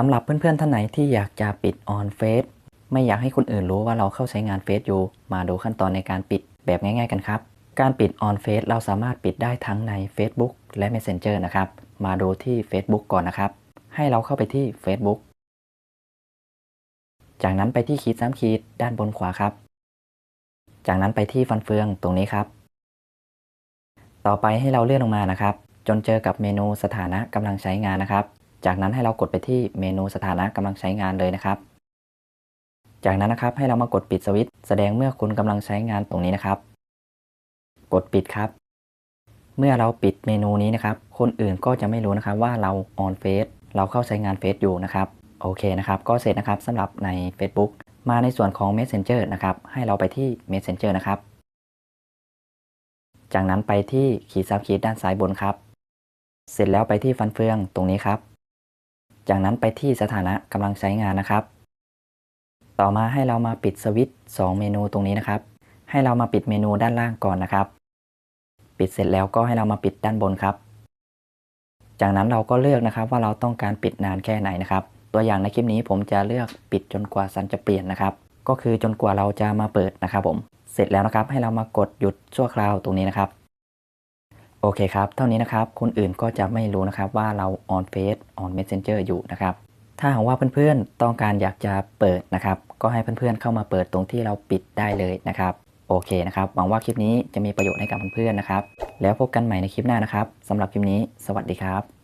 สำหรับเพื่อนๆท่านไหนที่อยากจะปิดออนเฟซไม่อยากให้คนอื่นรู้ว่าเราเข้าใช้งานเฟซอยู่ มาดูขั้นตอนในการปิดแบบง่ายๆกันครับ การปิดออนเฟซเราสามารถปิดได้ทั้งใน Facebook และ Messenger นะครับ มาดูที่ Facebook ก่อนนะครับ ให้เราเข้าไปที่ Facebook จากนั้นไปที่ขีดสามขีดด้านบนขวาครับ จากนั้นไปที่ฟันเฟืองตรงนี้ครับ ต่อไปให้เราเลื่อนลงมานะครับ จนเจอกับเมนูสถานะกำลังใช้งานนะครับ จากนั้นให้เรากดไปที่เมนูสถานะกำลังใช้งานเลยนะครับ จากนั้นนะครับให้เรามากดปิดสวิตช์แสดงเมื่อคุณกำลังใช้งานตรงนี้นะครับ กดปิดครับ เมื่อเราปิดเมนูนี้นะครับ คนอื่นก็จะไม่รู้นะครับว่าเราออนเฟซเราเข้าใช้งานเฟซอยู่นะครับ โอเคนะครับ ก็เสร็จนะครับสำหรับใน Facebook มาในส่วนของ Messenger นะครับ ให้เราไปที่ Messenger นะครับ จากนั้นไปที่ขีดซับขีดด้านซ้ายบนครับ เสร็จแล้วไปที่ฟันเฟืองตรงนี้ครับ จากนั้นไปที่สถานะกำลังใช้งานนะครับ ต่อมาให้เรามาปิดสวิตช์2เมนูตรงนี้นะครับ ให้เรามาปิดเมนูด้านล่างก่อนนะครับ ปิดเสร็จแล้วก็ให้เรามาปิดด้านบนครับ จากนั้นเราก็เลือกนะครับว่าเราต้องการปิดนานแค่ไหนนะครับ ตัวอย่างในคลิปนี้ผมจะเลือกปิดจนกว่าสัญจะเปลี่ยนนะครับ ก็คือจนกว่าเราจะมาเปิดนะครับผม เสร็จแล้วนะครับให้เรามากดหยุดชั่วคราวตรงนี้นะครับ โอเคครับ เท่านี้นะครับ คนอื่นก็จะไม่รู้นะครับว่าเรา on face on messenger อยู่นะครับ ถ้าหากว่าเพื่อนๆ ต้องการอยากจะเปิดนะครับ ก็ให้เพื่อนๆ เข้ามาเปิดตรงที่เราปิดได้เลยนะครับ โอเคนะครับ หวังว่าคลิปนี้จะมีประโยชน์ให้กับเพื่อนๆ นะครับ แล้วพบกันใหม่ในคลิปหน้านะครับสำหรับคลิปนี้ สวัสดีครับ